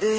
দে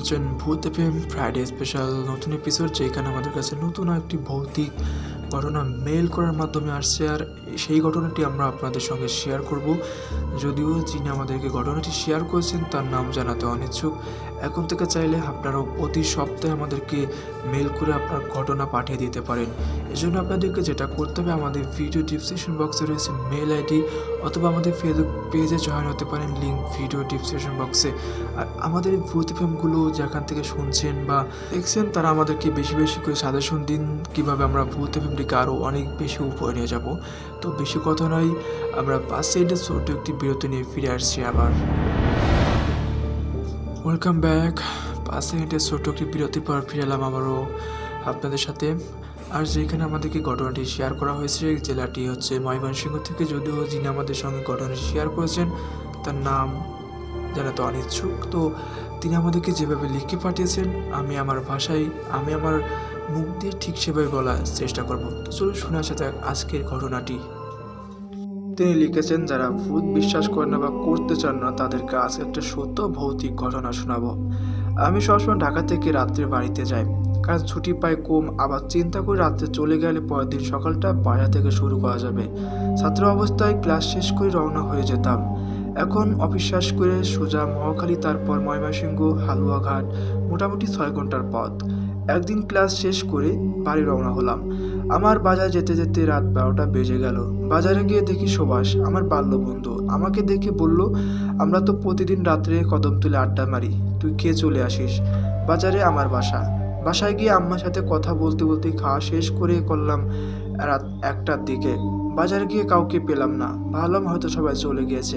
শুনছেন ভূত FM Friday special নতুন এপিসোড যেখানে আমাদের কাছে নতুন একটি ভৌতিক ঘটনা মেল করার মাধ্যমে আসছে আর সেই ঘটনাটি আমরা আপনাদের সঙ্গে শেয়ার করব। যদিও যিনি আমাদেরকে ঘটনাটি শেয়ার করেছেন, তার নাম জানাতে অনিচ্ছুক। এখন থেকে চাইলে আপনারাও প্রতি সপ্তাহে আমাদেরকে মেল করে আপনার ঘটনা পাঠিয়ে দিতে পারেন। এজন্য আপনাদেরকে যেটা করতে হবে, আমাদের ভিডিও ডিসক্রিপশন বক্সে রয়েছে মেল আইডি অথবা আমাদের ফেসবুক পেজে জয়েন হতে পারেন লিঙ্ক ভিডিও ডিসক্রিপশন বক্সে আর আমাদের ভূত যেখান থেকে শুনছেন বা দেখছেন, তারা আমাদেরকে বেশি বেশি করে সাজেশন দিন কীভাবে আমরা ভূত ফিল্মটিকে আরও অনেক বেশি উপরে নিয়ে যাব। তো বেশি কথা নয়, আমরা পাঁচ সাইডের ছোট একটি বিরতি নিয়ে ফিরে আসছি আবার। ওয়েলকাম ব্যাক পাঁচ মিনিটের ছোট্ট একটি বিরতির পর ফিরে এলাম আবারও আপনাদের সাথে। আর যেখানে আমাদেরকে ঘটনাটি শেয়ার করা হয়েছে, জেলাটি হচ্ছে ময়মনসিংহ থেকে যদিও যিনি আমাদের সঙ্গে ঘটনাটি শেয়ার করেছেন, তার নাম জানাতে অনিচ্ছুক। তো তিনি আমাদেরকে যেভাবে লিখে পাঠিয়েছেন, আমি আমার ভাষায়, আমি আমার মুখ দিয়ে ঠিক সেভাবে বলার চেষ্টা করব। তো চলুন শুনে আসা যাক আজকের ঘটনাটি। তিনি লিখেছেন, যারা ভূত বিশ্বাস করেন না বা করতে চান না, তাদেরকে আজকে একটা সত্য ভৌতিক ঘটনা শোনাবো। আমি সবসময় ঢাকা থেকে রাত্রে বাড়িতে যাই। কাজ ছুটি পাই কম, আবার চিন্তা করে রাত্রে চলে গেলে পরের দিন সকালটা বাইরে থেকে শুরু করা যাবে। ছাত্র অবস্থায় ক্লাস শেষ করে রওনা হয়ে যেতাম। এখন শেষ করে সোজা মহাখালী, তারপর ময়মনসিংহ, হালুয়াঘাট, মোটামুটি ছয় ঘণ্টার পথ। একদিন ক্লাস শেষ করে বাড়ি রওনা হলাম। আমার বাজার যেতে যেতে রাত বারোটা বেজে গেল। বাজারে গিয়ে দেখি সুভাষ, আমার বাল্য বন্ধু আমাকে দেখে বলল, আমরা তো প্রতিদিন রাত্রে কদম তুলে আড্ডা মারি। তুই খেয়ে চলে আসিস। বাজারে আমার বাসা। বাসায় গিয়ে আম্মার সাথে কথা বলতে বলতে খাওয়া শেষ করে করলাম রাত একটার দিকে। বাজারে গিয়ে কাউকে পেলাম না। ভাবলাম হয়তো সবাই চলে গিয়েছে।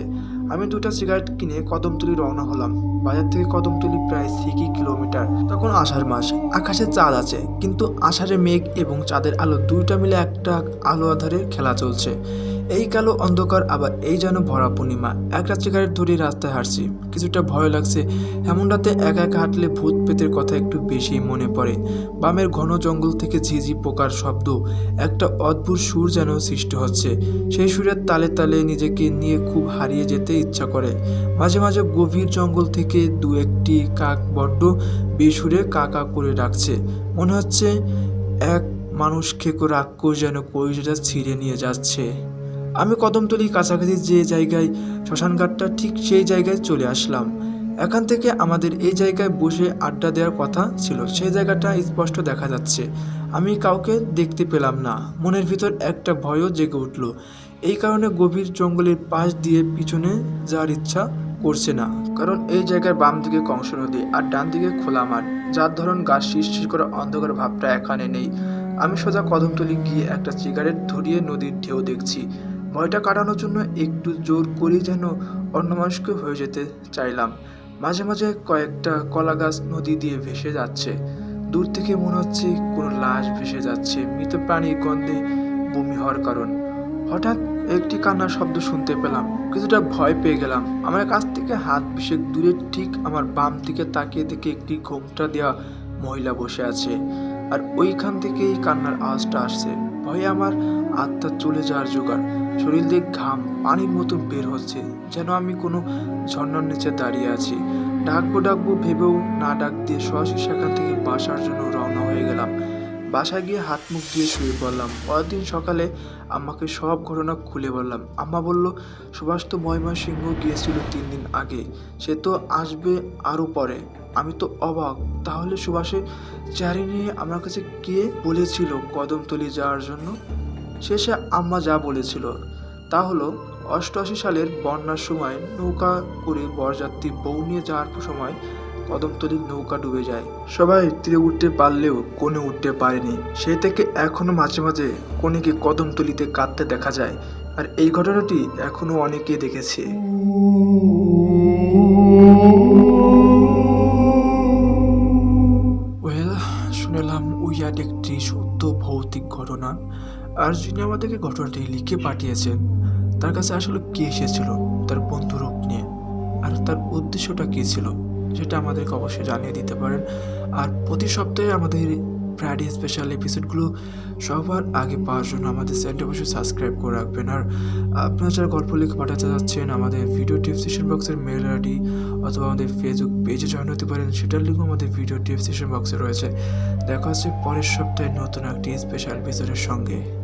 আমি দুটা সিগারেট কিনে কদমতলি রওনা হলাম। বাজার থেকে কদমতলি প্রায় সিকি কিলোমিটার। তখন আষাঢ় মাস। আকাশে চাঁদ আছে, কিন্তু আষাঢ়ে মেঘ এবং চাঁদের আলো দুইটা মিলে একটা আলো আধারে খেলা চলছে। এই কালো অন্ধকার আবার এই যেন ভরা পূর্ণিমা। একটা সিগারেট ধরে রাস্তায় হাঁটছি। কিছুটা ভয় লাগছে। এমন রাতে একা একা হাঁটলে ভূত পেতের কথা একটু বেশি মনে পড়ে। বামের ঘন জঙ্গল থেকে ঝিঝি পোকার শব্দ, একটা অদ্ভুত সুর যেন সৃষ্টি হচ্ছে। সেই সুরের তালে তালে নিজেকে নিয়ে খুব হারিয়ে যেতে ইচ্ছা করে। মাঝে মাঝে গভীর জঙ্গল থেকে দু একটি কাক বড্ড বেসুরে কাকা করে ডাকছে। মনে হচ্ছে এক মানুষ খেকো রাক্ষস যেন কলিজাটা ছিঁড়ে নিয়ে যাচ্ছে। আমি কদমতলি কাছাকাছি যে জায়গায় শ্মশানঘাটটা ঠিক সেই জায়গায় চলে আসলাম। এখান থেকে আমাদের এই জায়গায় বসে আড্ডা দেওয়ার কথা ছিল। সেই জায়গাটা স্পষ্ট দেখা যাচ্ছে। আমি কাউকে দেখতে পেলাম না। মনের ভিতর একটা ভয়ও জেগে উঠল। এই কারণে গভীর জঙ্গলের পাশ দিয়ে পিছনে যাওয়ার ইচ্ছা করছে না। কারণ এই জায়গার বাম দিকে কংস নদী আর ডান দিকে খোলা মাঠ, যার ধরন গাছ শিরশির করে অন্ধকার ভাবটা এখানে নেই। আমি সোজা কদমতলি গিয়ে একটা সিগারেট ধরিয়ে নদীর ঢেউ দেখছি। ভয়টা কাটানোর জন্য একটু জোর করেই যেন অন্য মানুষকে হয়ে যেতে চাইলাম। মাঝে মাঝে কয়েকটা কলা গাছ নদী দিয়ে ভেসে যাচ্ছে। দূর থেকে মনে হচ্ছে কোনো লাশ ভেসে যাচ্ছে মৃত প্রাণীর গন্ধে বমি হওয়ার কারণ। হঠাৎ একটি কান্নার শব্দ শুনতে পেলাম। কিছুটা ভয় পেয়ে গেলাম। আমার কাছ থেকে হাত বিশেক দূরে ঠিক আমার বাম দিকে তাকিয়ে দেখে একটি ঘোমটা দেওয়া মহিলা বসে আছে। আর ওইখান থেকেই কান্নার আওয়াজটা আসছে। ভয়ে আমার আত্মা চলে যাওয়ার জোগাড়। শরীর দিয়ে ঘাম, পানির মতো বের হচ্ছে, যেন আমি কোনো ঝর্ণার নিচে দাঁড়িয়ে আছি। ডাকবো ডাকবো, ভেবেও না ডাক দিয়ে সরাসরি সেখান থেকে বাসার জন্য রওনা হয়ে গেলাম। বাসায় গিয়ে হাত মুখ দিয়ে শুয়ে পড়লাম। পরের দিন সকালে আম্মাকে সব ঘটনা খুলে বললাম। আম্মা বলল সুভাষ তো ময়মনসিংহ গিয়েছিল তিন দিন আগে। সে তো আসবে আরও পরে। আমি তো অবাক। তাহলে সুভাষে চারি নিয়ে আমার কাছে কে বলেছিল কদমতলি যাওয়ার জন্য? শেষে আম্মা যা বলেছিল, তা হলো, অষ্টআশি সালের বন্যার সময় নৌকা করে বরযাত্রী বউ নিয়ে যাওয়ার সময় কদমতলির নৌকা ডুবে যায়। সবাই তীরে উঠতে পারলেও কোণে উঠতে পারেনি। সেই থেকে এখনও মাঝে মাঝে কোণেকে কদমতলিতে কাঁদতে দেখা যায়। আর এই ঘটনাটি এখনও অনেকে দেখেছে। আর যিনি আমাদেরকে ঘটনাটি লিখে পাঠিয়েছেন তার কাছে আসলে কে এসেছিল? তার বন্ধু রূপ নিয়ে। আর তার উদ্দেশ্যটা কী ছিল? সেটা আমাদেরকে অবশ্যই জানিয়ে দিতে পারেন। আর প্রতি সপ্তাহে আমাদের ফ্রাইডে স্পেশাল এপিসোডগুলো সবার আগে পাওয়ার জন্য আমাদের চ্যানেলটি অবশ্যই সাবস্ক্রাইব করে রাখবেন। আর আপনারা যারা গল্প লিখে পাঠাতে যাচ্ছেন, আমাদের ভিডিও ডিসক্রিপশন বক্সের মেল আইডি অথবা আমাদের ফেসবুক পেজে জয়েন হতে পারেন, সেটার লিঙ্কও আমাদের ভিডিও ডিসক্রিপশন বক্সে রয়েছে। দেখা হচ্ছে পরের সপ্তাহে নতুন একটি স্পেশাল এপিসোডের সঙ্গে।